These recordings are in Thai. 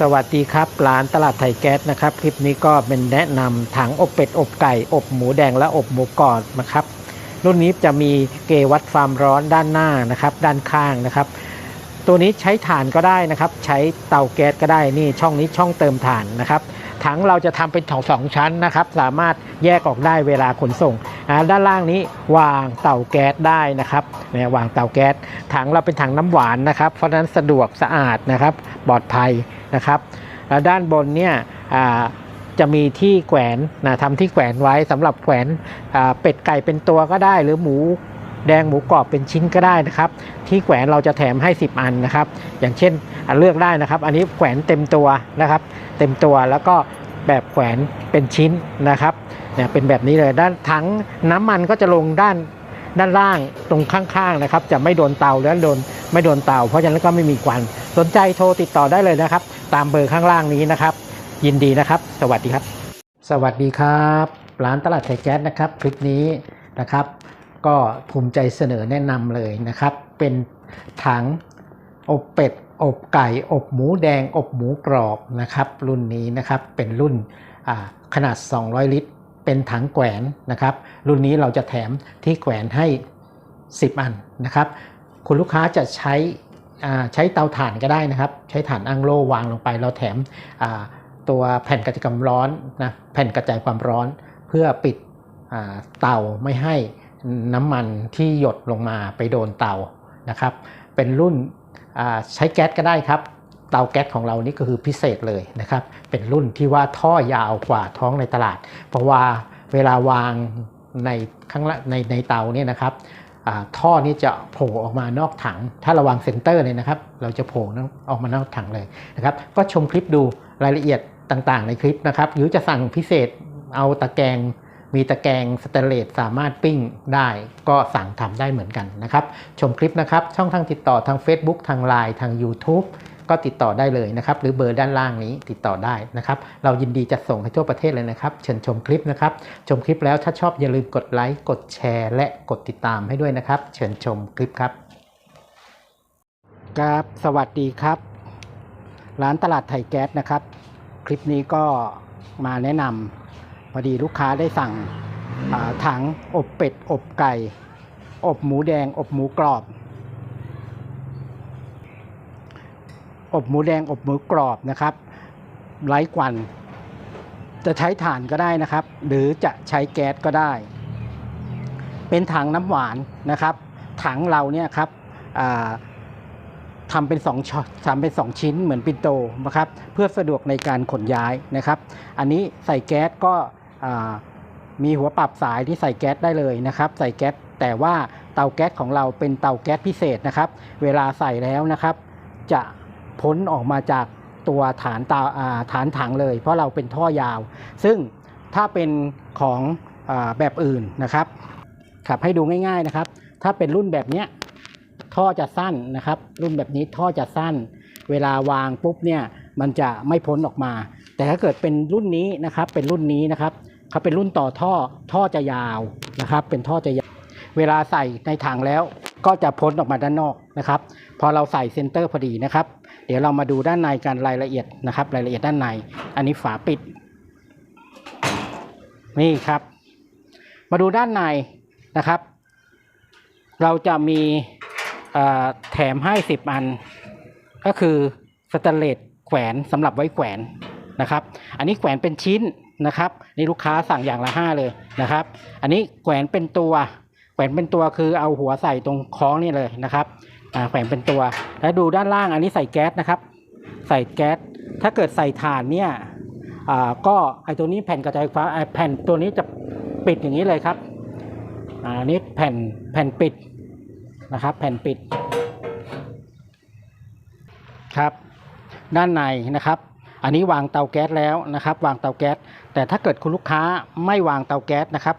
สวัสดีครับร้านตลาดไทยแก๊สนะครับ คลิปนี้ก็เป็นแนะนำถังอบเป็ดอบไก่ อบหมูแดงและอบหมูกรอบนะครับ รุ่นนี้จะมีเกวัดความร้อนด้านหน้านะครับ ด้านข้างนะครับ ตัวนี้ใช้ถ่านก็ได้นะครับ ใช้เตาแก๊สก็ได้นี่ช่องนี้ช่องเติมถ่านนะครับถังเราจะทำเป็นของสองชั้นนะครับ สามารถแยกออกได้เวลาขนส่งด้านล่างนี้วางเตาแก๊สได้นะครับเนี่ยวางเตาแก๊สถังเราเป็นถังน้ำหวานนะครับ เพราะฉะนั้นสะดวกสะอาดนะครับ ปลอดภัยนะครับ แล้วด้านบนเนี่ยจะมีที่แขวนนะทำที่แขวนไว้สำหรับแขวนเป็ดไก่เป็นตัวก็ได้ หรือหมูแดงหมูกรอบเป็นชิ้นก็ได้นะครับ ที่แขวนเราจะแถมให้ 10 อันนะครับ อย่างเช่นเลือกได้นะครับ อันนี้แขวนเต็มตัวนะครับ เต็มตัวแล้วก็แบบแขวนเป็นชิ้นนะครับเนี่ยเป็นแบบนี้เลยด้านถังน้ำมันก็จะลงด้านด้านล่างตรงข้างๆนะครับ จะไม่โดนเตาและโดน ไม่โดนเตาเพราะฉะนั้นก็ไม่มีควันสนใจโทรติดต่อได้เลยนะครับ ตามเบอร์ข้างล่างนี้นะครับ ยินดีนะครับ สวัสดีครับ สวัสดีครับร้านตลาดไทยแก๊สนะครับ คลิปนี้นะครับ ก็ภูมิใจเสนอแนะนำเลยนะครับ เป็นถังอบเป็ดอบไก่อบหมูแดงอบหมูกรอบนะครับ รุ่นนี้นะครับเป็นรุ่นขนาด 200 ลิตร เป็นถังแขวนนะครับ รุ่นนี้เราจะแถมที่แขวนให้ 10 อันนะครับ คุณลูกค้าจะใช้ใช้เตาถ่านก็ได้นะครับ ใช้ถ่านอังโลวางลงไป เราแถมตัวแผ่นกระจายความร้อนนะแผ่นกระจายความร้อน เพื่อปิดเตาไม่ให้น้ำมันที่หยดลงมาไปโดนเตานะครับ เป็นรุ่นใช้แก๊สก็ได้ครับ เตาแก๊สของเรานี่ก็คือพิเศษเลยนะครับ เป็นรุ่นที่ว่าท่อยาวกว่าท้องในตลาด เพราะว่าเวลาวางในข้างในในเตาเนี่ยนะครับ ท่อนี้จะโผล่ออกมานอกถัง ถ้าระวังเซนเตอร์เลยนะครับ เราจะโผล่ออกมานอกถังเลยนะครับ ก็ชมคลิปดูรายละเอียดต่างๆ ในคลิปนะครับ หรือจะสั่งพิเศษเอาตะแกรงมีตะแกรงสเตเลสสามารถปิ้งได้ก็สั่งทำได้เหมือนกันนะครับ ชมคลิปนะครับ ช่องทางติดต่อทาง Facebook ทาง Line ทาง YouTube ก็ติดต่อได้เลยนะครับหรือเบอร์ด้านล่างนี้ติดต่อได้นะครับเรายินดีจะส่งให้ทั่วประเทศเลยนะครับ เชิญชมคลิปนะครับชมคลิปแล้วถ้าชอบอย่าลืมกดไลค์กดแชร์ และกดติดตามให้ด้วยนะครับ เชิญชมคลิปครับครับสวัสดีครับ ร้านตลาดไทยแก๊สนะครับ คลิปนี้ก็มาแนะนำพอดีลูกค้าได้สั่งถังอบเป็ด อบไก่ อบหมูแดง อบหมูกรอบ อบหมูแดงอบหมูกรอบนะครับไร้ควัน จะใช้ถ่านก็ได้นะครับ หรือจะใช้แก๊สก็ได้ เป็นถังน้ำหวานนะครับ ถังเราเนี่ยครับทำเป็นสองทำเป็นสองชิ้นเหมือนปินโตนะครับเพื่อสะดวกในการขนย้ายนะครับ อันนี้ใส่แก๊สก็มีหัวปรับสายที่ใส่แก๊สได้เลยนะครับ ใส่แก๊สแต่ว่าเตาแก๊สของเราเป็นเตาแก๊สพิเศษนะครับ เวลาใส่แล้วนะครับ จะ พ้นออกมาจากตัวฐานตาฐานถังเลย เพราะเราเป็นท่อยาว ซึ่งถ้าเป็นของอแบบอื่นนะครับขับให้ดูง่าย ๆนะครับ ถ้าเป็นรุ่นแบบเนี้ยท่อจะสั้นนะครับ รุ่นแบบนี้ท่อจะสั้น เวลาวางปุ๊บเนี่ยมันจะไม่พ้นออกมา แต่ถ้าเกิดเป็นรุ่นนี้นะครับ เป็นรุ่นนี้นะครับเขาเป็นรุ่นต่อท่อท่อจะยาวนะครับ เป็นท่อจะยาวเวลาใส่ในถังแล้วก็จะพ้นออกมาด้านนอกนะครับ พอเราใส่เซนเตอร์พอดีนะครับ เดี๋ยวเรามาดูด้านในกันรายละเอียดนะครับ รายละเอียดด้านใน อันนี้ฝาปิด นี่ครับ มาดูด้านในนะครับ เราจะมีแถมให้ 10 อัน ก็คือสแตนเลสแขวนสำหรับไว้แขวนนะครับ อันนี้แขวนเป็นชิ้นนะครับนี่ลูกค้าสั่งอย่างละ 5 เลยนะครับ อันนี้แขวนเป็นตัว แขวนเป็นตัวคือเอาหัวใส่ตรงคล้องนี่เลยนะครับ แขวนเป็นตัว แล้วดูด้านล่างอันนี้ใส่แก๊สนะครับ ใส่แก๊ส ถ้าเกิดใส่ถ่านเนี่ยอ่าก็ไอตัวนี้แผ่นกระจายไฟฟ้าอ่าแผ่นตัวนี้จะปิดอย่างนี้เลยครับอันนี้แผ่นแผ่นปิดนะครับ แผ่นปิดครับ ด้านในนะครับ อันนี้วางเตาแก๊สแล้วนะครับ วางเตาแก๊ส แต่ถ้าเกิดคุณลูกค้าไม่วางเตาแก๊สนะครับ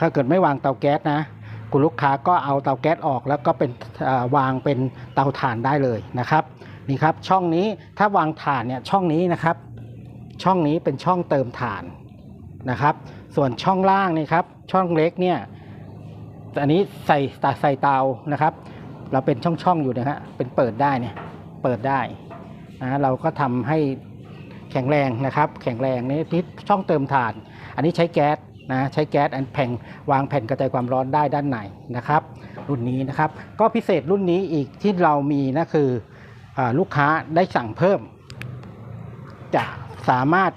ถ้าเกิดไม่วางเตาแก๊สนะ คุณลูกค้าก็เอาเตาแก๊สออก แล้วก็เป็นวางเป็นเตาถ่านได้เลยนะครับนี่ครับช่องนี้ถ้าวางถ่านเนี่ยช่องนี้นะครับ ช่องนี้เป็นช่องเติมถ่านนะครับ ส่วนช่องล่างนี่ครับช่องเล็กเนี่ยอันนี้ใส่ใส่เตานะครับ เราเป็นช่องๆออยู่นะฮะเป็นเปิดได้เนี่ยเปิดได้นะเราก็ทำให้แข็งแรงนะครับ แข็งแรงนี่ที่ช่องเติมถ่าน อันนี้ใช้แก๊ส นะใช้แก๊สอันแผงวางแผ่นกระจายความร้อนได้ด้านในนะครับ รุ่นนี้นะครับ ก็พิเศษรุ่นนี้อีกที่เรามีนะคืออลูกค้าได้สั่งเพิ่ม จะสามารถ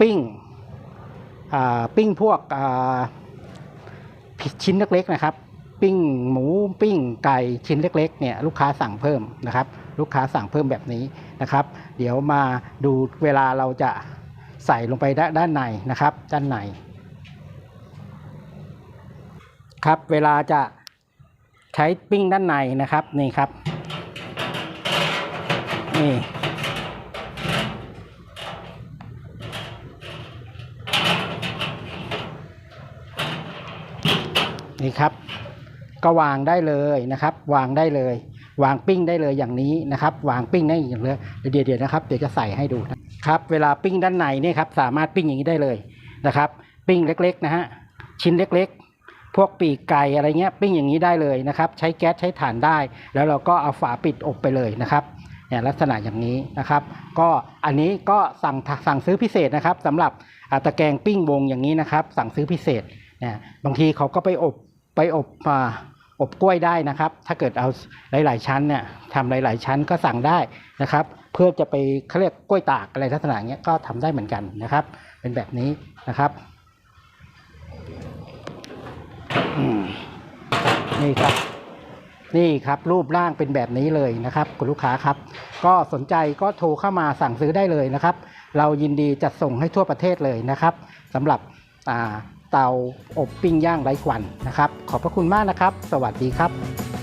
ปิ้งปิ้งพวกชิ้นเล็กๆนะครับ ปิ้งหมูปิ้งไก่ชิ้นเล็กๆเนี่ยลูกค้าสั่งเพิ่มนะครับ ลูกค้าสั่งเพิ่มแบบนี้นะครับ เดี๋ยวมาดูเวลาเราจะ ใส่ลงไปด้านในนะครับ ด้านในครับเวลาจะใช้ปิ้งด้านในนะครับนี่ครับนี่นี่ครับ ก็วางได้เลยนะครับ วางได้เลย วางปิ้งได้เลยอย่างนี้นะครับ วางปิ้งได้อย่างเลยเดี๋ยวเดี๋ยวนะครับ เดี๋ยวจะใส่ให้ดูนะ ครับเวลาปิ้งด้านในเนี่ยครับสามารถปิ้งอย่างนี้ได้เลยนะครับ ปิ้งเล็กๆนะฮะชิ้นเล็กๆ พวกปีกไก่อะไรเงี้ยปิ้งอย่างนี้ได้เลยนะครับ ใช้แก๊สใช้ถ่านได้ แล้วเราก็เอาฝาปิดอบไปเลยนะครับเนี่ยลักษณะอย่างนี้นะครับ ก็อันนี้ก็สั่งสั่งซื้อพิเศษนะครับสำหรับตะแกรงปิ้งวงอย่างนี้นะครับ สั่งซื้อพิเศษเนี่ยบางทีเขาก็ไปอบไปอบอบกล้วยได้นะครับ ถ้าเกิดเอาหลาย ๆ ชั้นเนี่ยทำหลาย ๆ ชั้นก็สั่งได้นะครับ พื่อจะไปเขาเรียกกล้วยตากอะไรลักษณะเนี้ยก็ทำได้เหมือนกันนะครับ เป็นแบบนี้นะครับนี่ครับ นี่ครับรูปร่างเป็นแบบนี้เลยนะครับ คุณลูกค้าครับ ก็สนใจก็โทรเข้ามาสั่งซื้อได้เลยนะครับ เรายินดีจัดส่งให้ทั่วประเทศเลยนะครับสำหรับเตาอบปิ้งย่างไร้ควันนะครับ ขอบพระคุณมากนะครับ สวัสดีครับ